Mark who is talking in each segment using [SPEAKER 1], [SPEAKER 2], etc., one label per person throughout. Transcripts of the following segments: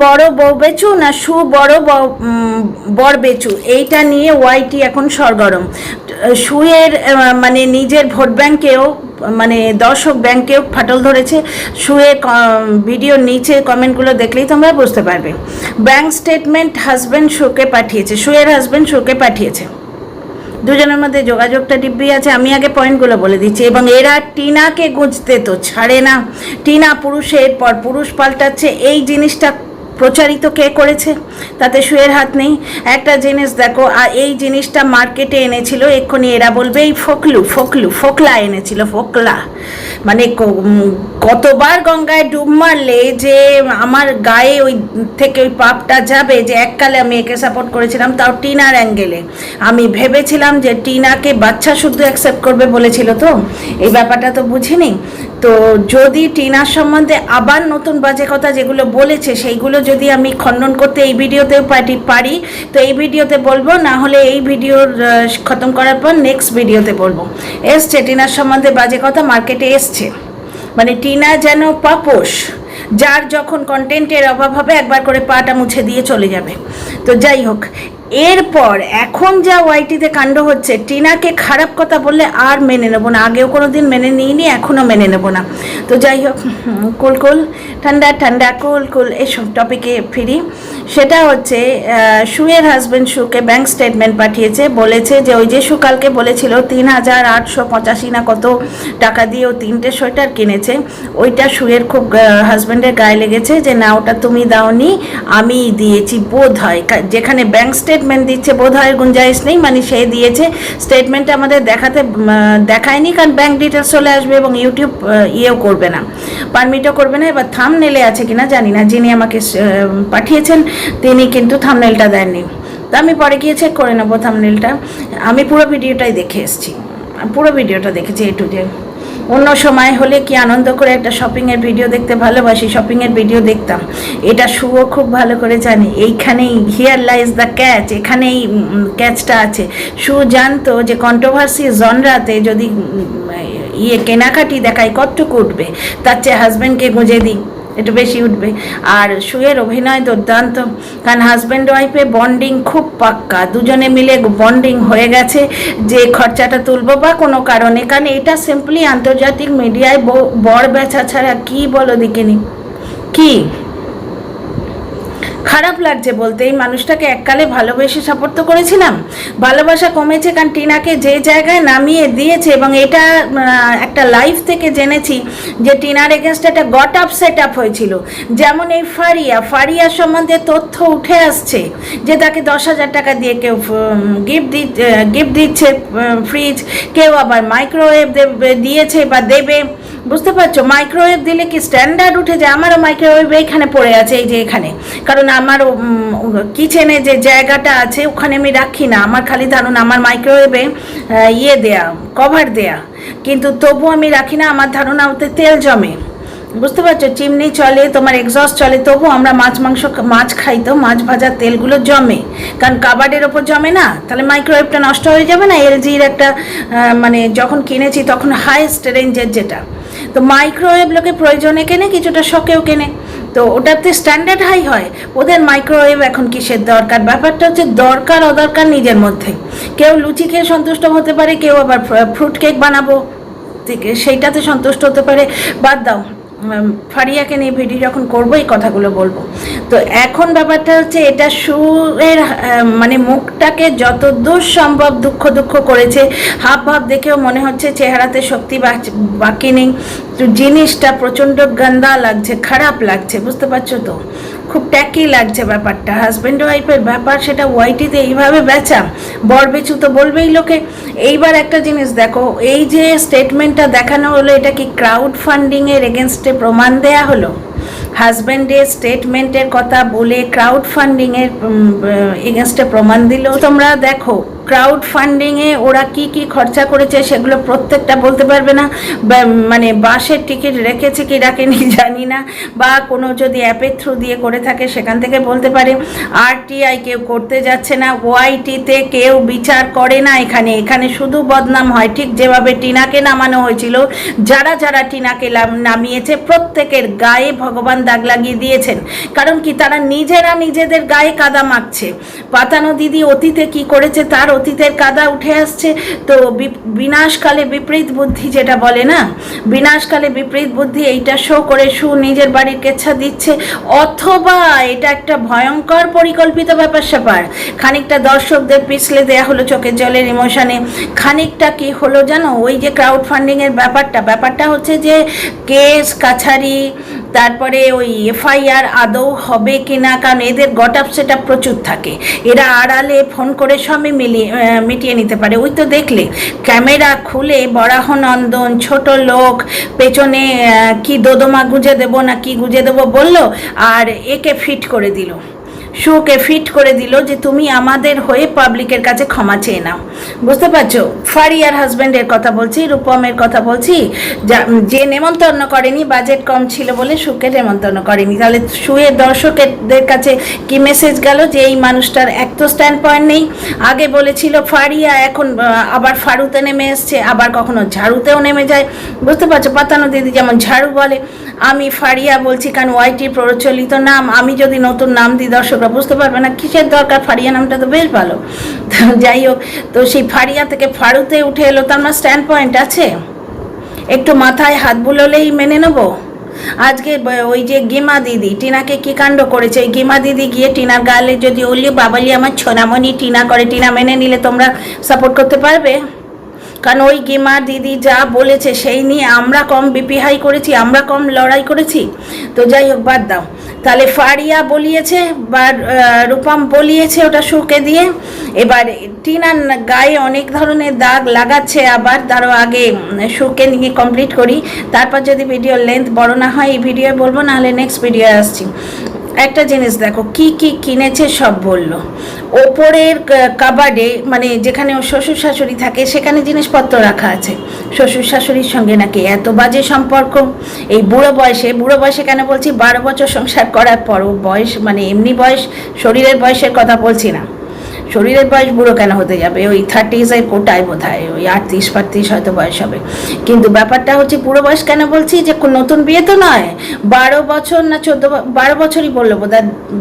[SPEAKER 1] বড় বউ বেচু না সু বড় বর বেচু? এইটা নিয়ে ওয়াইটি এখন সরগরম। সুয়ের মানে নিজের ভোট ব্যাংকেও মানে দর্শক ব্যাংকেও ফাটল ধরেছে। শুয়ে ভিডিওর নিচে কমেন্টগুলো দেখলেই তোমরা বুঝতে পারবে। ব্যাংক স্টেটমেন্ট হাজব্যান্ড শোকে পাঠিয়েছে। শুয়ের হাজব্যান্ড শোকে পাঠিয়েছে। দুজনের মধ্যে যোগাযোগটা ডিব্বি আছে। আমি আগে পয়েন্টগুলো বলে দিচ্ছি। এবং এরা টিনাকে গুঁজতে তো ছাড়ে না। টিনা পুরুষের পর পুরুষ পাল্টাচ্ছে। এই জিনিসটা প্রচারিত কে করেছে? তাতে শুয়ের হাত নেই। একটা জিনিস দেখো, আর এই জিনিসটা মার্কেটে এনেছিল, এক্ষুনি এরা বলবে, এই ফোকলু ফোকলু, ফোকলা এনেছিল, ফোকলা। মানে কতবার গঙ্গায় ডুব মারলে যে আমার গায়ে ওই থেকে ওই পাপটা যাবে, যে এককালে আমি একে সাপোর্ট করেছিলাম তাও টিনার অ্যাঙ্গেলে আমি ভেবেছিলাম যে টিনাকে বাচ্চা শুদ্ধ অ্যাকসেপ্ট করবে বলেছিল তো, এই ব্যাপারটা তো বুঝিনি। তো যদি টিনার সম্বন্ধে আবার নতুন বাজে কথা যেগুলো বলেছে, সেইগুলো যদি আমি খণ্ডন করতে এই ভিডিওতেও পারি পারি, তো এই ভিডিওতে বলব, না হলে এই ভিডিওর খতম করার পর নেক্সট ভিডিওতে বলব। এসছে টিনার সম্বন্ধে বাজে কথা মার্কেটে এসছে। মানে টিনা যেন পাপোষ যার যখন কন্টেন্টের অভাব হবে একবার করে পাটা মুছে দিয়ে চলে যাবে। তো যাই হোক এরপর এখন যা ওয়াইটিতে কাণ্ড হচ্ছে, টিনাকে খারাপ কথা বললে আর মেনে নেব না। আগেও কোনো দিন মেনে নিইনি এখনও মেনে নেব না। তো যাই হোক কুল কুল, ঠান্ডা ঠান্ডা, কুল কুল এসব টপিকে ফিরি। সেটা হচ্ছে সুয়ের হাজব্যান্ড সুকে ব্যাংক স্টেটমেন্ট পাঠিয়েছে, বলেছে যে ওই যে সুকালকে বলেছিল, তিন হাজার আটশো পঁচাশি না কত টাকা দিয়ে ও তিনটে সোয়েটার কিনেছে। ওইটা সুয়ের খুব হাজব্যান্ডের গায়ে লেগেছে যে, না, ওটা তুমি দাওনি আমি দিয়েছি বোধ হয় যেখানে ব্যাংক স্টেটমেন্ট দিচ্ছে বোধ হয় গুঞ্জাইশ নেই মানে সে দিয়েছে। স্টেটমেন্টটা আমাদের দেখাতে দেখায়নি, কারণ ব্যাংক ডিটেলস চলে আসবে এবং ইউটিউব ইয়েও করবে না। পারমিটও করবে না, এবার থাম নেলে আছে কিনা জানি না। যিনি আমাকে পাঠিয়েছেন, তিনি কিন্তু থামনেলটা দেননি। তো আমি পরে গিয়ে চেক করে নেব থামনেলটা আমি পুরো ভিডিওটাই দেখে এসেছি। পুরো ভিডিওটা দেখেছি এ টু জেড অন্য সময় হলে কি আনন্দ করে একটা শপিংয়ের ভিডিও দেখতে ভালোবাসি? শপিংয়ের ভিডিও দেখতাম। এটা শুও খুব ভালো করে জানি। এইখানেই হিয়ার লাইজ দ্য ক্যাচ এখানেই ক্যাচটা আছে। শু জানতো যে কন্ট্রোভার্সি জনরাতে যদি ইয়ে কেনাকাটি দেখায় কতটুকু উঠবে? তার চেয়ে হাজব্যান্ডকে গুঁজে দিই। একটু বেশি উঠবে। আর শুয়ের অভিনয় দুর্দান্ত। কারণ হাজব্যান্ড ওয়াইফে বন্ডিং খুব পাক্কা। দুজনে মিলে বন্ডিং হয়ে গেছে। যে খরচাটা তুলবো বা কোনো কারণে। কারণ এটা সিম্পলি আন্তর্জাতিক মিডিয়ায় বড় বেচা ছাড়া কী বলো দিকে নি কি? খারাপ লাগছে বলতে, এই মানুষটাকে এককালে ভালোবেসে সাপোর্ট তো করেছিলাম। ভালোবাসা কমেছে কারণ টিনাকে যে জায়গায় নামিয়ে দিয়েছে এবং এটা একটা লাইফ থেকে জেনেছি যে টিনার এগেনস্ট একটা গট আপ সেট আপ হয়েছিল। যেমন এই ফারিয়া ফারিয়া সম্বন্ধে তথ্য উঠে আসছে যে তাকে দশ হাজার টাকা দিয়ে কেউ গিফট দি গিফট দিচ্ছে ফ্রিজ কেউ আবার মাইক্রোওয়েভ দিয়েছে বা দেবে। বুঝতে পারছ মাইক্রোওয়েভ দিলে কি স্ট্যান্ডার্ড উঠে যায়? আমারও মাইক্রোওয়েভ এইখানে পড়ে আছে, এই যে এখানে। কারণ আমার কিচেনে যে জায়গাটা আছে, ওখানে আমি রাখি না। আমার খালি ধরুন আমার মাইক্রোওয়েভে ইয়ে দেয়া কভার দেয়া। কিন্তু তবু আমি রাখি না, আমার ধারণা ওতে তেল জমে। বুঝতে পারছ? চিমনি চলে, তোমার এক্সস্ট চলে তবু আমরা মাছ মাংস, মাছ খাই তো, মাছ ভাজার তেলগুলো জমে। কারণ কাবার্ডের ওপর জমে না, তাহলে মাইক্রোওয়েভটা নষ্ট হয়ে যাবে না? এলজির একটা মানে যখন কিনেছি, তখন হাইয়েস্ট রেঞ্জের যেটা। তো মাইক্রোওয়েভ লোকে প্রয়োজনে কেনে, কিছুটা শখেও কেনে। তো ওটাতে স্ট্যান্ডার্ড হাই হয়। ওদের মাইক্রোওয়েভ এখন কিসের দরকার? ব্যাপারটা হচ্ছে দরকার, অদরকার নিজের মধ্যে। কেউ লুচি খেয়ে সন্তুষ্ট হতে পারে, কেউ আবার ফ্রুট কেক বানাবো। সেইটাতে সন্তুষ্ট হতে পারে। বাদ দাও। ফারিয়াকে নিয়ে ভিডিও যখন করব, এই কথাগুলো বলব। তো এখন ব্যাপারটা হচ্ছে, এটা সুরের মানে মুখটাকে যত দূর সম্ভব দুঃখ দুঃখ করেছে, হাব ভাব দেখেও মনে হচ্ছে চেহারাতে শক্তি বাকি নেই। জিনিসটা প্রচণ্ড গন্দা লাগছে, খারাপ লাগছে, বুঝতে পারছ তো? খুব ট্যাকি লাগছে ব্যাপারটা। হাজব্যান্ড ওয়াইফের ব্যাপার সেটা ওয়াইটিতে এইভাবে বেচা, বর বেচু তো বলবেই লোকে। এইবার একটা জিনিস দেখো, এই যে স্টেটমেন্টটা দেখানো হলো, এটা কি ক্রাউড ফান্ডিংয়ের এগেনস্টে প্রমাণ দেয়া হলো? হাজব্যান্ডের স্টেটমেন্টের কথা বলে ক্রাউড ফান্ডিংয়ের এগেনস্টে প্রমাণ দিল। তোমরা দেখো ক্রাউড ফান্ডিংয়ে ওরা কি কি খরচা করেছে সেগুলো প্রত্যেকটা বলতে পারবে না। মানে বাসের টিকিট রেখেছে কি রাখেনি জানি না। বা কোনো যদি অ্যাপের থ্রু দিয়ে করে থাকে সেখান থেকে বলতে পারে আরটিআই কেউ করতে যাচ্ছে না ওয়াইটিতে কেউ বিচার করে না এখানে। এখানে শুধু বদনাম হয়। ঠিক যেভাবে টিনাকে নামানো হয়েছিল, যারা যারা টিনাকে নামিয়েছে, প্রত্যেকের গায়ে ভগবান দাগ লাগিয়ে দিয়েছেন। কারণ কি, তারা নিজেরা নিজেদের গায়ে কাদা মাখছে। পাতানো দিদি অতীতে কি করেছে তার অতীতের কাদা উঠে আসছে। তো বিনাশকালে বিপরীত বুদ্ধি যেটা বলে না, বিনাশকালে বিপরীত বুদ্ধি এইটা শো করে সু নিজের বাড়ির কেচ্ছা দিচ্ছে। অথবা এটা একটা ভয়ঙ্কর পরিকল্পিত ব্যাপার স্যাপার। খানিকটা দর্শকদের পিছলে দেয়া হলো চোখের জলের ইমোশনে খানিকটা কি হলো জানো? ওই যে ক্রাউড ফান্ডিং এর ব্যাপারটা। ব্যাপারটা হচ্ছে যে কেস, কাছারি তারপরে ওই এফআইআর আদৌ হবে কি না কারণ এদের গট আপ সেট প্রচুর থাকে। এরা আড়ালে ফোন করে সবই মিলিয়ে মিটিয়ে নিতে পারে। ওই তো দেখলে, ক্যামেরা খুলে বরাহ নন্দন, ছোট লোক, পেছনে কি দোদমা গুঁজে দেবো না কি গুঁজে দেবো বলল, আর একে ফিট করে দিল। শুকে ফিট করে দিল যে তুমি আমাদের হয়ে পাবলিকের কাছে ক্ষমা চেয়ে নাও। বুঝতে পারছ? ফারিয়ার হাজব্যান্ডের কথা বলছি, রূপমের কথা বলছি, যা- নেমন্তন্ন করেনি, বাজেট কম ছিল বলে সুকে নেমন্তন্ন করেনি। তাহলে শুয়ে দর্শকদের কাছে কি মেসেজ গেল যে এই মানুষটার তো স্ট্যান্ড পয়েন্ট নেই। আগে বলেছিল ফারিয়া, এখন আবার ফারুতে নেমে এসছে, আবার কখনো ঝাড়ুতেও নেমে যায়। বুঝতে পারছ? পাতানো দিদি যেমন ঝাড়ু বলে, আমি ফারিয়া বলছি কারণ ওয়াইটি প্রচলিত নাম, আমি যদি নতুন নাম দিই, দর্শকরা বুঝতে পারবে না কিসের দরকার? ফারিয়া নামটা তো বেশ ভালো। যাই হোক, তো সেই ফারিয়া থেকে ফারুতে উঠে এলো, তার আমার স্ট্যান্ড পয়েন্ট আছে। একটু মাথায় হাত বুলোলেই মেনে নেব? আজকে ওই যে গিমা দিদি, টিনাকে কি কাণ্ড করেছে? ওই গিমা দিদি গিয়ে টিনার গালে যদি ওলি বাবালি আমার ছোনামণি টিনা করে, টিনা মেনে নিলে তোমরা সাপোর্ট করতে পারবে? কারণ ওই গেমা দিদি যা বলেছে সেই নিয়ে আমরা কম বিপিহাই করেছি, আমরা কম লড়াই করেছি। তো যাই হোক, বাদ দাও। তাহলে ফারিয়া বলিয়েছে বা রূপম বলিয়েছে ওটা শুকে দিয়ে। এবার টিনার গায়ে অনেক ধরনের দাগ লাগাচ্ছে আবার, তারও আগে শুকে নিয়ে কমপ্লিট করি। তারপর যদি ভিডিওর লেন্থ বড় না হয়, এই ভিডিও বলব, নাহলে নেক্সট ভিডিও আসছি। একটা জিনিস দেখো, কি কি কিনেছে সব বলল। ওপরের কাবাডে মানে যেখানে ওর শ্বশুর শাশুড়ি থাকে, সেখানে জিনিসপত্র রাখা আছে। শ্বশুর শাশুড়ির সঙ্গে নাকি এত বাজে সম্পর্ক? এই বুড়ো বয়সে বুড়ো বয়সে কেন বলছি? বারো বছর সংসার করার পরও বয়স মানে এমনি বয়স, শরীরের বয়সের কথা বলছি না। শরীরের বয়স বুড়ো কেন হতে যাবে? ওই থার্টিজের কোটায় বোধ হয় ওই আটত্রিশ ফাটত্রিশ হয়তো বয়স হবে। কিন্তু ব্যাপারটা হচ্ছে পুরো বয়স কেন বলছি? যে নতুন বিয়ে তো নয়, বারো বছর না চোদ্দ বারো বছরই বলল বোধ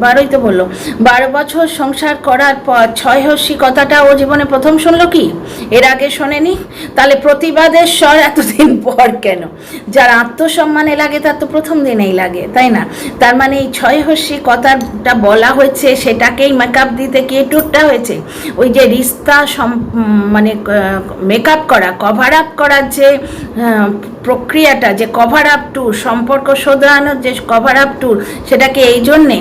[SPEAKER 1] বারোই তো বলল। বারো বছর সংসার করার পর ছয় হস্যি কথাটা ও জীবনে প্রথম শুনলো কি? এর আগে শোনেনি? তাহলে প্রতিবাদের স্বর এতদিন পর কেন? যার আত্মসম্মানে লাগে তার তো প্রথম দিনেই লাগে, তাই না? তার মানে এই ছয় হস্যি কথাটা বলা হয়েছে, সেটাকেই মেকআপ দিতে গিয়ে টুটটা হয়েছে? ওই যে রিস্তা মানে মেকআপ করা কভার আপ করার যে প্রক্রিয়াটা, যে কভার আপ ট্যুর সম্পর্ক শোধরানোর যে কভার আপ ট্যুর সেটাকে এই জন্যে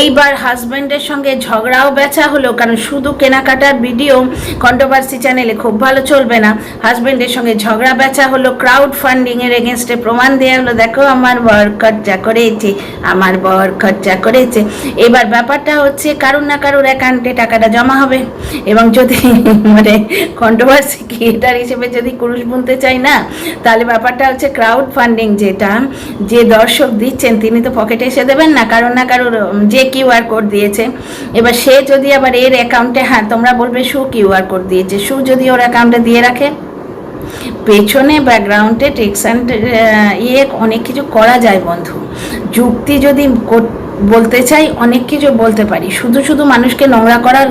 [SPEAKER 1] এইবার হাজব্যান্ডের সঙ্গে ঝগড়াও বেচা হলো, কারণ শুধু কেনাকাটার ভিডিও কন্ট্রোভার্সি চ্যানেলে খুব ভালো চলবে না। হাজব্যান্ডের সঙ্গে ঝগড়া বেচা হলো ক্রাউড ফান্ডিংয়ের এগেনস্টে প্রমাণ দেওয়া হলো, দেখো আমার বর খরচা করেছে, আমার বর খরচা করেছে। এবার ব্যাপারটা হচ্ছে কারুর না কারুর অ্যাকাউন্টে টাকাটা জমা হবে। এবং যদি মানে কন্ট্রোভার্সি ক্রিয়েটার হিসেবে যদি কুরুষ বুনতে চাই না, তাহলে ব্যাপারটা হচ্ছে ক্রাউড ফান্ডিং যেটা, যে দর্শক দিচ্ছেন তিনি তো পকেটে এসে দেবেন না, কারণ না কারোর যে কিউআর কোড দিয়েছে। এবার সে যদি আবার এর অ্যাকাউন্টে হ্যাঁ তোমরা বলবে সু কিউআর কোড দিয়েছে, সু যদি ওর অ্যাকাউন্টে দিয়ে রাখে। পেছনে ব্যাকগ্রাউন্ডে টেক্স অ্যান্ড ইয়ে অনেক কিছু করা যায় বন্ধু। যুক্তি যদি কর- বলতে চাই, অনেক কিছু বলতে পারি। শুধু শুধু মানুষকে নোংরা করার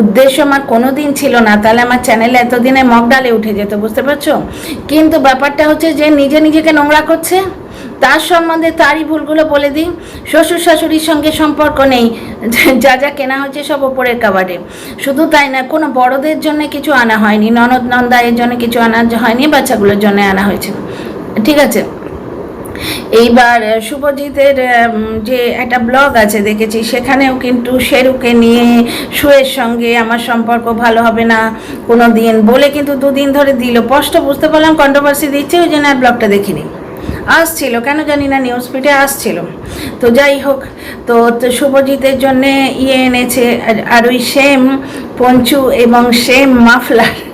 [SPEAKER 1] উদ্দেশ্য আমার কোনো দিন ছিল না। তাহলে আমার চ্যানেলে এতদিনে মগডালে উঠে যেত, বুঝতে পারছ? কিন্তু ব্যাপারটা হচ্ছে যে নিজে নিজেকে নোংরা করছে, তার সম্বন্ধে তারই ভুলগুলো বলে দিই। শ্বশুর শাশুড়ির সঙ্গে সম্পর্ক নেই, যা যা কেনা হয়েছে সব ওপরের কাবাডে শুধু তাই না, কোনো বড়দের জন্য কিছু আনা হয়নি, ননদ নন্দায়ের জন্য কিছু আনা হয়নি, বাচ্চাগুলোর জন্য আনা হয়েছে। ঠিক আছে? এইবার শুভজিতের যে একটা ব্লগ আছে দেখেছি, সেখানেও কিন্তু শেরুকে নিয়ে শুয়ের সঙ্গে আমার সম্পর্ক ভালো হবে না কোনো দিন বলে কিন্তু দুদিন ধরে দিল। স্পষ্ট বুঝতে পারলাম কন্ট্রোভার্সি দিচ্ছে, ওই জন্য আর ব্লগটা দেখিনি। আসছিল, কেন জানি না নিউজ ফিডে আসছিল। তো যাই হোক, তো শুভজিতের জন্যে ইয়ে এনেছে, আর- আর ওই সেম পঞ্চু এবং সেম মাফলার।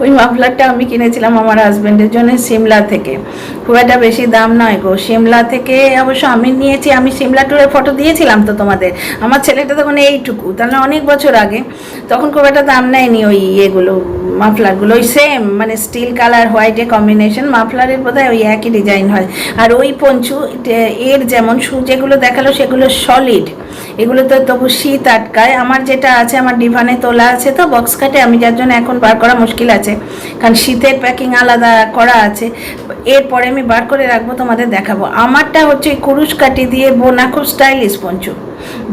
[SPEAKER 1] ওই মাফলারটা আমি কিনেছিলাম আমার হাজব্যান্ডের জন্য সিমলা থেকে। খুব একটা বেশি দাম নয় গো। সিমলা থেকে অবশ্য আমি নিয়েছি, আমি সিমলা ট্যুরের ফটো দিয়েছিলাম তো তোমাদের। আমার ছেলেটা তখন এইটুকু, তাহলে অনেক বছর আগে। তখন খুব একটা দাম নেয়নি ওই ইয়েগুলো মাফলারগুলো, ওই সেম মানে স্টিল কালার হোয়াইটে কম্বিনেশন মাফলারের বোধহয় ওই একই ডিজাইন হয়। আর ওই পঞ্চু এর যেমন শু যেগুলো দেখাল সেগুলো সলিড এগুলো তো তবু শীত আটকায়। আমার যেটা আছে, আমার ডিভানে তোলা আছে তো বক্স কাটে আমি যার জন্য এখন বার করা মুশকিল আছে। কারণ শীতের প্যাকিং আলাদা করা আছে। এরপরে আমি বার করে রাখব, তোমাদের দেখাবো। আমারটা হচ্ছে কুরুশ কাটি দিয়ে বোনা, খুব স্টাইলিশ পঞ্চু।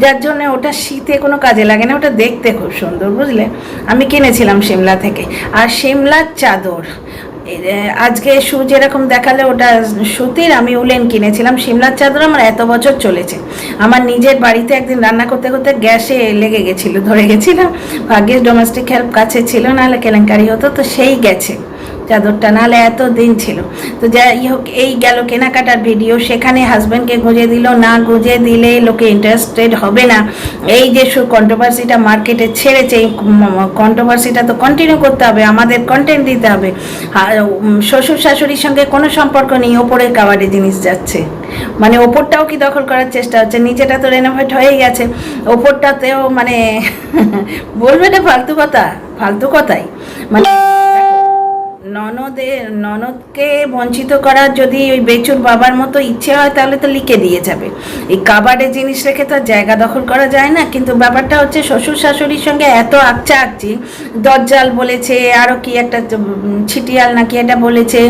[SPEAKER 1] যার জন্য ওটা শীতে কোনো কাজে লাগে না, ওটা দেখতে খুব সুন্দর, বুঝলে? আমি কিনেছিলাম সিমলা থেকে। আর সিমলার চাদর আজকে শু যেরকম দেখালে ওটা সুতির, আমি উলেন কিনেছিলাম। সিমলার চাদর আমার এত বছর চলেছে। আমার নিজের বাড়িতে একদিন রান্না করতে করতে গ্যাসে লেগে গেছিল, ধরে গেছিলাম ভাগ্যের ডোমেস্টিক হেল্প কাছে ছিল, নাহলে কেলেঙ্কারি হতো, তো সেই গেছে। চাদরটা নাহলে এত দিন ছিল। তো যাই হোক, এই গেল কেনাকাটার ভিডিও সেখানে হাজব্যান্ডকে গুঁজে দিল। না গুঁজে দিলে লোকে ইন্টারেস্টেড হবে না। এই যে সু কন্ট্রোভার্সিটা মার্কেটে ছেড়েছে, এই কন্ট্রোভার্সিটা তো কন্টিনিউ করতে হবে, আমাদের কন্টেন্ট দিতে হবে। শ্বশুর শাশুড়ির সঙ্গে কোনো সম্পর্ক নেই ওপরে কাবারে জিনিস যাচ্ছে। মানে ওপরটাও কি দখল করার চেষ্টা হচ্ছে? নিচেটা তো রেনোভেট হয়েই গেছে। ওপরটাতেও মানে বলবে না ফালতু কথা? ফালতু কথাই। মানে ননদের, ননদকে বঞ্চিত করার যদি ওই বেচুর বাবার মতো ইচ্ছে হয়, তাহলে তো লিখে দিয়ে যাবে। এই কাবারে জিনিস রেখে তো জায়গা দখল করা যায় না, কিন্তু ব্যাপারটা হচ্ছে শ্বশুর শাশুড়ির সঙ্গে এত আকচা আকচি দজ্জাল বলেছে আরও কি একটা ছিটিয়াল নাকি এটা বলেছে,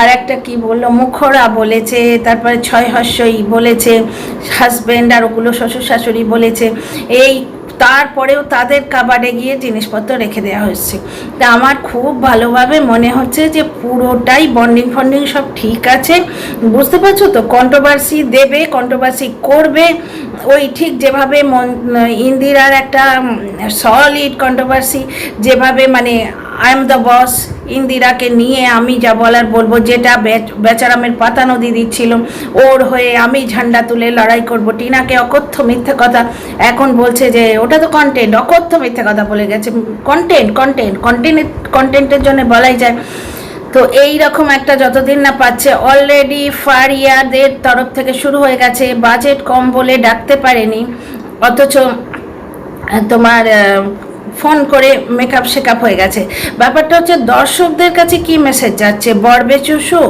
[SPEAKER 1] আর একটা কি বলল মুখরা বলেছে, তারপরে ছয় হস্যই বলেছে হাজব্যান্ড আর ওগুলো শ্বশুর শাশুড়ি বলেছে, এই তারপরেও তাদের কাবারে গিয়ে জিনিসপত্র রেখে দেওয়া হচ্ছে তা আমার খুব ভালোভাবে মনে হচ্ছে যে পুরোটাই বন্ডিং ফন্ডিং সব ঠিক আছে। বুঝতে পারছ তো? কন্ট্রোভার্সি দেবে কন্ট্রোভার্সি করবে। ওই ঠিক যেভাবে ইন্দিরার একটা সলিড কন্ট্রোভার্সি যেভাবে মানে আই এম দ্য বস ইন্দিরাকে নিয়ে আমি যা বলার বলব, যেটা বেচারামের পাতা নদী দিচ্ছিল ওর হয়ে আমি ঝান্ডা তুলে লড়াই করব। টিনাকে অকথ্য মিথ্যে কথা এখন বলছে যে, ওটা তো কন্টেন্ট অকথ্য মিথ্যে কথা বলে গেছে। কন্টেন্ট কন্টেন্ট কন্টেন্ট কন্টেন্টের জন্য বলাই যায়। তো এই রকম একটা যতদিন না পাচ্ছে অলরেডি ফারিয়াদের তরফ থেকে শুরু হয়ে গেছে। বাজেট কম বলে ডাকতে পারেনি। অথচ তোমার ফোন করে মেকআপ শেকআপ হয়ে গেছে। ব্যাপারটা হচ্ছে দর্শকদের কাছে কি মেসেজ যাচ্ছে? বরবে চুষু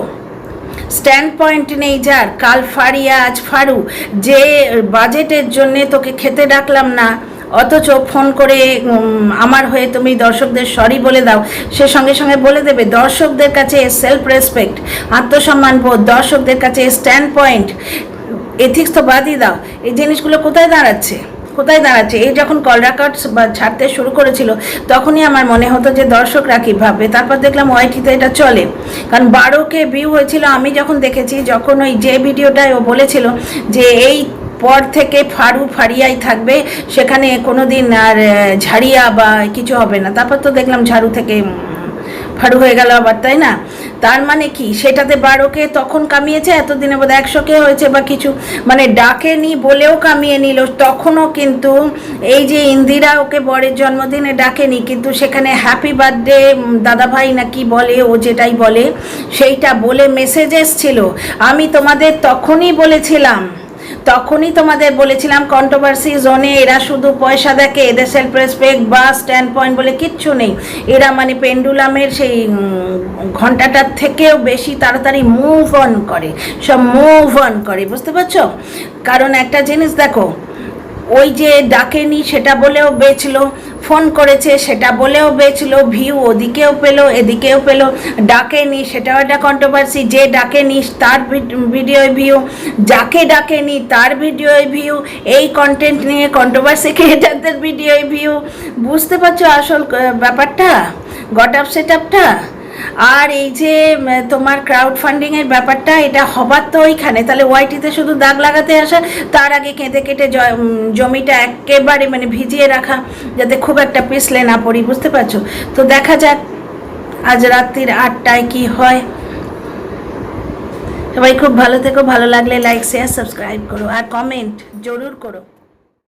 [SPEAKER 1] স্ট্যান্ড পয়েন্ট নেই যার। কাল ফারিয়া আজ ফারু। যে বাজেটের জন্যে তোকে খেতে ডাকলাম না, অথচ ফোন করে আমার হয়ে তুমি দর্শকদের সরি বলে দাও, সে সঙ্গে সঙ্গে বলে দেবে, দর্শকদের কাছে সেলফ রেসপেক্ট আত্মসম্মান বোধ, দর্শকদের কাছে স্ট্যান্ড পয়েন্ট এথিক্স তো বাদই দাও। এই জিনিসগুলো কোথায় দাঁড়াচ্ছে? কোথায় দাঁড়াচ্ছে? এই যখন কল রেকর্ডস বা ছাড়তে শুরু করেছিল, তখনই আমার মনে হতো যে দর্শকরা কী ভাববে? তারপর দেখলাম ওয়াইটিতে এটা চলে। কারণ বারোকে ভিউ হয়েছিল, আমি যখন দেখেছি, যখন ওই যে ভিডিওটায় ও বলেছিল যে এই পর থেকে ফারু ফারিয়াই থাকবে, সেখানে কোনো দিন আর ঝাড়িয়া বা কিছু হবে না। তারপর তো দেখলাম ঝাড়ু থেকে ফাড়ু হয়ে গেল আবার, তাই না? তার মানে কি? সেটাতে বারোকে তখন কামিয়েছে, এতদিনে বোধ একশোকে হয়েছে বা কিছু। মানে ডাকেনি বলেও কামিয়ে নিল, তখনও কিন্তু এই যে ইন্দিরা ওকে বরের জন্মদিনে ডাকেনি, কিন্তু সেখানে হ্যাপি বার্থডে দাদা ভাই না কি বলে, ও যেটাই বলে, সেইটা বলে মেসেজ এসছিল। আমি তোমাদের তখনই বলেছিলাম। তখনই তোমাদের বলেছিলাম কন্ট্রোভার্সি জোনে এরা শুধু পয়সা দেখে, এদের সেলফ রেসপেক্ট বা স্ট্যান্ড পয়েন্ট বলে কিচ্ছু নেই। এরা মানে পেন্ডুলামের সেই ঘন্টাটার থেকেও বেশি তাড়াতাড়ি মুভ অন করে। সব মুভ অন করে, বুঝতে পারছ? কারণ একটা জিনিস দেখো, ওই যে ডাকেনি সেটা বলেও বেচলো ফোন করেছে, সেটা বলেও পেয়েছিল, ভিউ ওদিকেও পেল, এদিকেও পেল, ডাকেনি, সেটাও একটা কন্ট্রোভার্সি যে ডাকেনি তার ভিডিও ভিউ যাকে ডাকেনি তার ভিডিও ভিউ এই কন্টেন্ট নিয়ে কন্ট্রোভার্সি ক্রিয়েটারদের ভিডিও ভিউ বুঝতে পারছ আসল ব্যাপারটা? গট আপ সেট আপটা আর এই যে তোমার ক্রাউড ফান্ডিং এর ব্যাপারটা, এটা হবার তো ওইখানে। তাহলে ওয়াইটিতে শুধু দাগ লাগাতে আসা, তার আগে কেঁদে কেটে জমিটা একেবারে মানে ভিজিয়ে রাখা, যাতে খুব একটা পিছলে না পড়ি, বুঝতে পারছ? তো দেখা যাক, আজ রাত্রির আটটায় কি হয়। সবাই খুব ভালো থেকো, ভালো লাগলে লাইক শেয়ার সাবস্ক্রাইব করো, আর কমেন্ট জরুর করো।